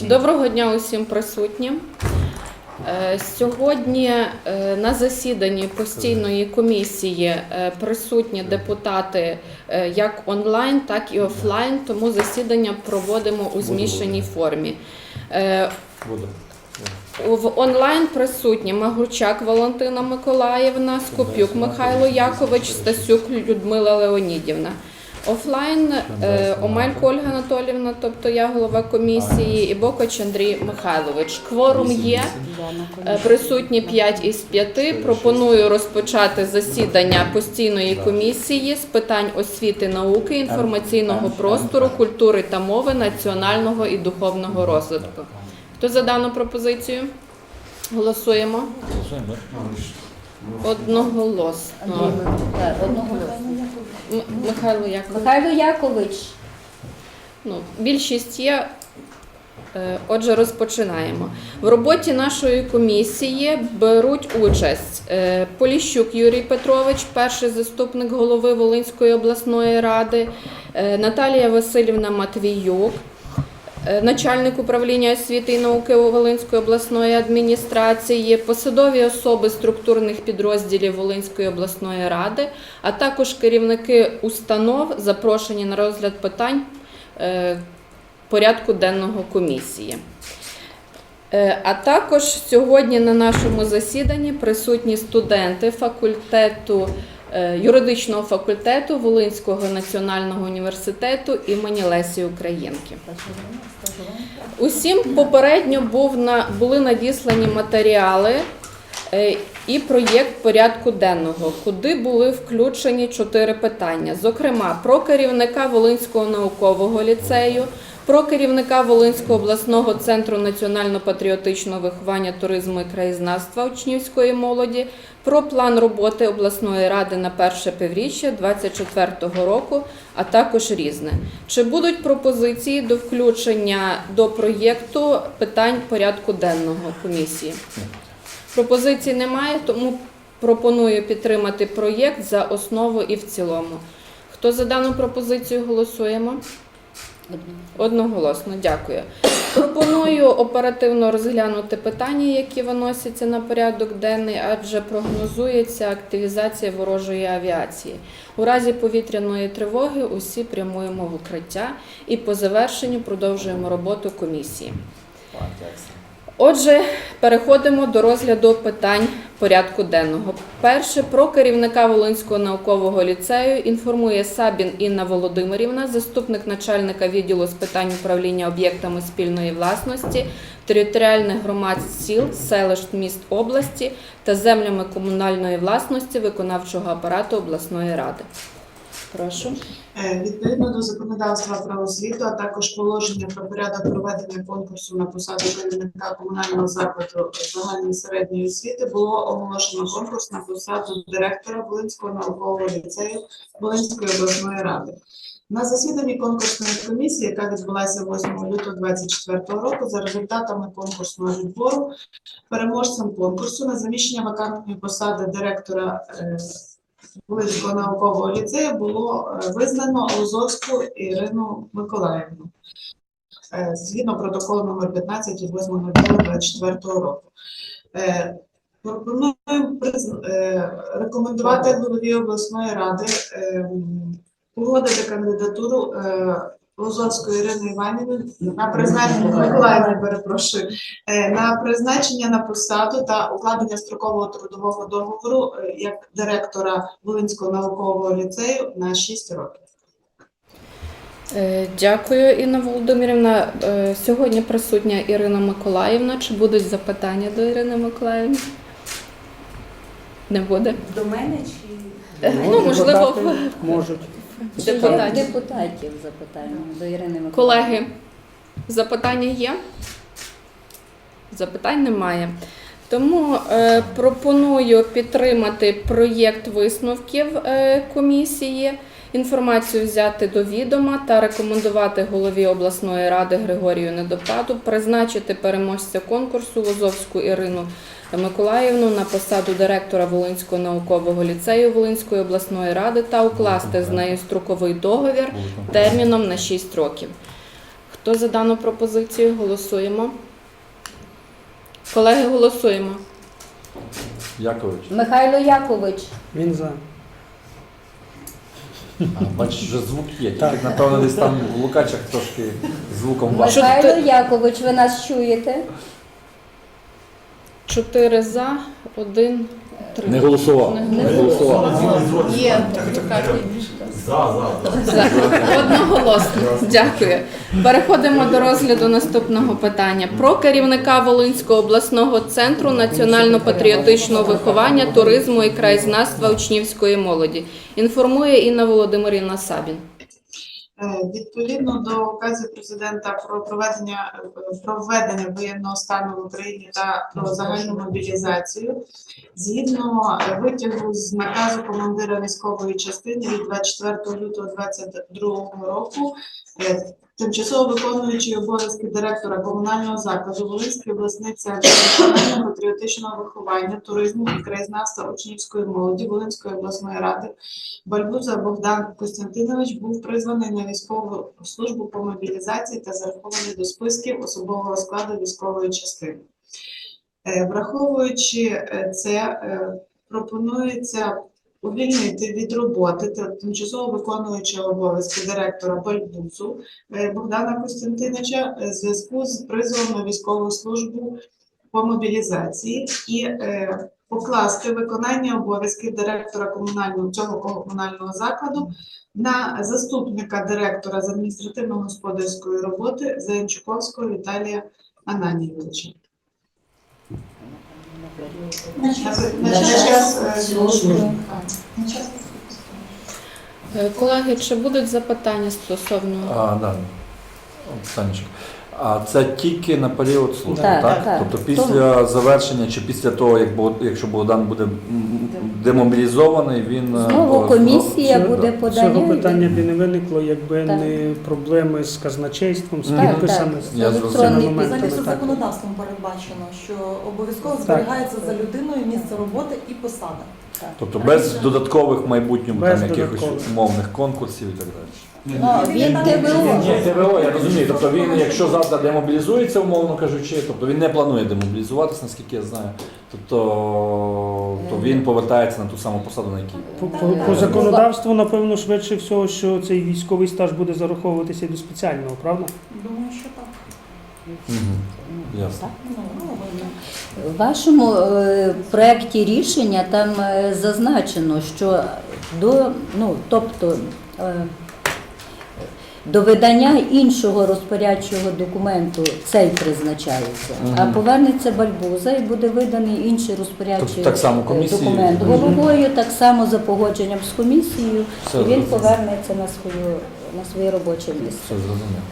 Доброго дня усім присутнім. Е, Сьогодні е, на засіданні постійної комісії е, присутні депутати як онлайн, так і офлайн, тому засідання проводимо у змішаній формі. В онлайн присутні Магурчак Валентина Миколаївна, Скопюк Михайло Якович, Стасюк Людмила Леонідівна. Офлайн е, Омелько Ольга Анатолівна, тобто я голова комісії, і Бокоч Андрій Михайлович. Кворум є. Е, Присутні 5 із 5. Пропоную розпочати засідання постійної комісії з питань освіти, науки, інформаційного простору, культури та мови, національного і духовного розвитку. Хто за дану пропозицію? Голосуємо одноголосно. Так, одноголосно. М- Михайло Яковлевич. Михайло Якович. Ну, більшість є. Е, Отже, розпочинаємо. В роботі нашої комісії беруть участь е, Поліщук Юрій Петрович, перший заступник голови Волинської обласної ради, е, Наталія Васильівна Матвіюк, начальник управління освіти і науки Волинської обласної адміністрації, посадові особи структурних підрозділів Волинської обласної ради, а також керівники установ, запрошені на розгляд питань е, порядку денного комісії. Е, А також сьогодні на нашому засіданні присутні студенти факультету е, юридичного факультету Волинського національного університету імені Лесі Українки. Усім попередньо був на, були надіслані матеріали е, і проєкт порядку денного, куди були включені чотири питання. Зокрема, про керівника Волинського наукового ліцею, про керівника Волинського обласного центру національно-патріотичного виховання туризму і краєзнавства учнівської молоді, про план роботи обласної ради на перше півріччя 2024 року, а також різне. Чи будуть пропозиції до включення до проєкту питань порядку денного комісії? Пропозицій немає, тому пропоную підтримати проєкт за основу і в цілому. Хто за дану пропозицію голосуємо? Одноголосно, дякую. Пропоную оперативно розглянути питання, які виносяться на порядок денний, адже прогнозується активізація ворожої авіації. У разі повітряної тривоги усі прямуємо в укриття і по завершенню продовжуємо роботу комісії. Отже, переходимо до розгляду питань порядку денного. Перше про керівника Волинського наукового ліцею інформує Сабін Інна Володимирівна, заступник начальника відділу з питань управління об'єктами спільної власності, територіальних громад сіл, селищ міст області та землями комунальної власності виконавчого апарату обласної ради. Прошу. Е, Відповідно до законодавства про освіту, а також положення про порядок проведення конкурсу на посаду керівника комунального закладу загальної середньої освіти було оголошено конкурс на посаду директора Волинського наукового ліцею Волинської обласної ради. На засіданні конкурсної комісії, яка відбулася 8 лютого 2024 року, за результатами конкурсного відбору, переможцем конкурсу на заміщення вакантної посади директора е, Волинського наукового ліцею було е, визнано Лозовську Ірину Миколаївну е, згідно протоколу номер 15 від 8.24 року. Пропоную е, рекомендувати голові обласної ради погодити кандидатуру е, Лозовської Ірини Іванівни на призначення Миколаївни, перепрошую, е, на призначення на посаду та укладення строкового трудового договору е, як директора Волинського наукового ліцею на 6 років. Е, Дякую, Інна Володимирівна. Сьогодні присутня Ірина Миколаївна. Чи будуть запитання до Ірини Миколаївни? Не буде? До мене чи Ну, можливо, можуть. Депутатів. депутатів запитання до Ірини Миколаївни. Колеги, запитання є? Запитань немає. Тому е, пропоную підтримати проєкт висновків е, комісії, інформацію взяти до відома та рекомендувати голові обласної ради Григорію Недопаду призначити переможця конкурсу Лозовську Ірину Миколаївну на посаду директора Волинського наукового ліцею Волинської обласної ради та укласти з нею строковий договір терміном на 6 років. Хто за дану пропозицію? Голосуємо. Колеги, голосуємо. Якович. Михайло Якович, Він за. А, бачиш, вже звук є. Тільки, напевно, десь там в Лукачах трошки звуком важко. Михайло Якович, ви нас чуєте? Чотири за, один, три. Не голосував. Не голосував. Є. За. Одноголосно. Дякую. Переходимо до розгляду наступного питання. Про керівника Волинського обласного центру національно-патріотичного виховання, туризму і краєзнавства учнівської молоді. Інформує Інна Володимирівна Сабін. Е, Відповідно до указу президента про проведення проведення воєнного стану в Україні та про загальну мобілізацію, згідно витягу з наказу командира військової частини від 24 лютого 2022 року, е, тимчасово виконуючий обов'язки директора комунального закладу Волинський обласний центр національного патріотичного виховання, туризму і краєзнавства учнівської молоді Волинської обласної ради Бальбуза Богдан Костянтинович був призваний на військову службу по мобілізації та зарахований до списків особового складу військової частини. Е, Враховуючи е, це, е, пропонується увільнити від роботи та тимчасово виконуючого обов'язки директора Бальбузу е, Богдана Костянтиновича в зв'язку з призовом на військову службу по мобілізації і е, покласти виконання обов'язків директора комунального цього комунального закладу на заступника директора з адміністративно-господарської роботи Заянчуковського Віталія Ананійовича. Е, Колеги, чи будуть запитання стосовно А, да. Оксанечка. А це тільки на період служби, Так, так? так. Тобто після завершення чи після того, як Бог- якщо Богдан буде демобілізований, він е, Знову комісія все, буде да. Цього питання б і не виникло, якби Так. не проблеми з казначейством, з Так, підписами. так. Зрозумів. підпис. Взагалі законодавством передбачено, що обов'язково Так. зберігається за людиною місце роботи і посада. Тобто без додаткових майбутньому Без там якихось додаткових. умовних конкурсів і так далі. Ну, він ТВО. Ні, ТВО, я розумію. Тобто він, якщо завтра демобілізується, умовно кажучи, тобто він не планує демобілізуватися, наскільки я знаю. Тобто то він повертається на ту саму посаду, на якій. По, по, по законодавству, напевно, швидше всього, що цей військовий стаж буде зараховуватися до спеціального, правда? Думаю, що так. Угу. Ясно. Ну, ну. В вашому е, проєкті рішення там е, зазначено, що до, ну, тобто, е, до видання іншого розпорядчого документу цей призначається, а повернеться бальбуза і буде виданий інший розпорядчий Тобто так само документ. Головою, так само за погодженням з комісією, Все і він повернеться на свою на своє робоче місце. Все зрозуміло.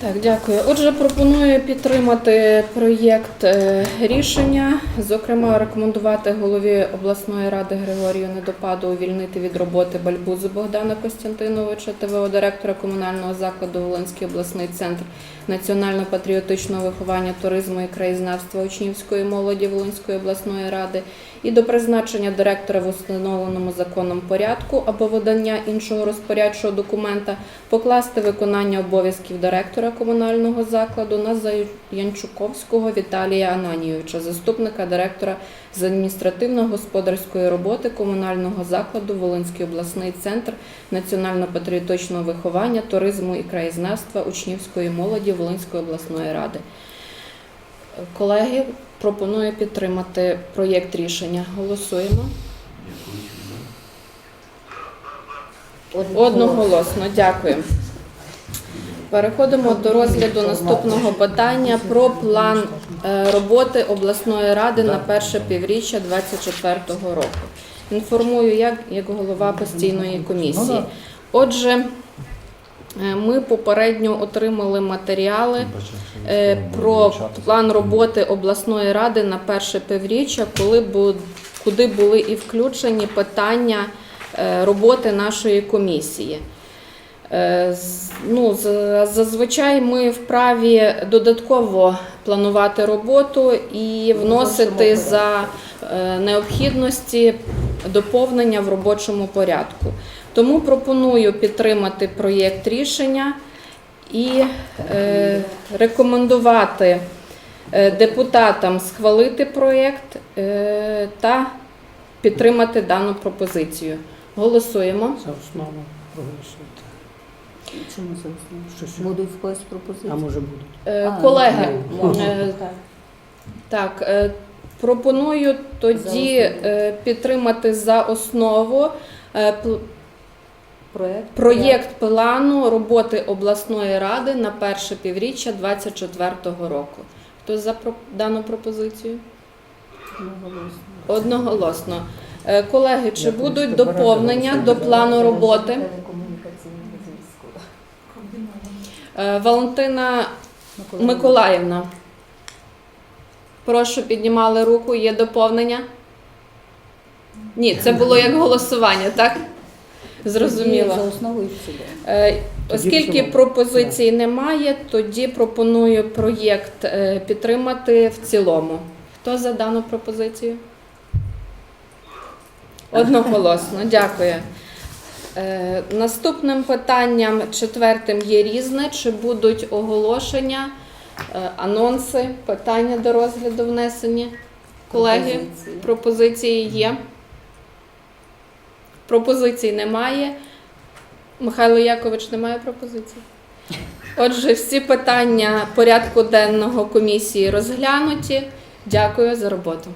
Так, дякую. Отже, пропоную підтримати проєкт е, рішення, зокрема, рекомендувати голові обласної ради Григорію Недопаду увільнити від роботи Бальбузу Богдана Костянтиновича, ТВО директора комунального закладу Волинський обласний центр національно-патріотичного виховання, туризму і краєзнавства учнівської молоді Волинської обласної ради і до призначення директора в установленому законом порядку або видання іншого розпорядчого документа покласти виконання обов'язків директора комунального закладу на Янчуковського Віталія Ананійовича, заступника директора з адміністративно-господарської роботи комунального закладу Волинський обласний центр національно-патріотичного виховання, туризму і краєзнавства учнівської молоді Волинської обласної ради. Колеги, пропоную підтримати проєкт рішення. Голосуємо. Одноголосно, дякую. Переходимо до розгляду наступного питання про план е, роботи обласної ради на перше півріччя 2024 року. Інформую як, як голова постійної комісії. Отже, ми попередньо отримали матеріали е, про план роботи обласної ради на перше півріччя, коли куди були і включені питання е, роботи нашої комісії. Е, Ну, зазвичай ми вправі додатково планувати роботу і вносити за е, необхідності доповнення в робочому порядку. Тому пропоную підтримати проєкт рішення і е, рекомендувати е, депутатам схвалити проєкт е, та підтримати дану пропозицію. Голосуємо. За основу проголосуйте. Чому за основу? Ще? Будуть в когось А може будуть? Е, А, Колеги, ну, е, Так. Так, е, пропоную тоді За е, підтримати за основу е, Проект. проєкт плану роботи обласної ради на перше півріччя 2024 року. Хто за дану пропозицію? Одноголосно. Одноголосно. Е, Колеги, чи Я будуть доповнення до плану роботи? Валентина Миколаївна. Прошу, піднімали руку. Є доповнення? Ні, це було як голосування, так? Зрозуміло. За основу і в цілому. Е, Оскільки пропозицій немає, тоді пропоную проєкт е, підтримати в цілому. Хто за дану пропозицію? Одноголосно, дякую. Е, Наступним питанням четвертим є різне. Чи будуть оголошення, анонси, питання до розгляду внесені? Колеги, Пропозиції. пропозиції є. Пропозицій немає. Михайло Якович немає пропозицій. Отже, всі питання порядку денного комісії розглянуті. Дякую за роботу.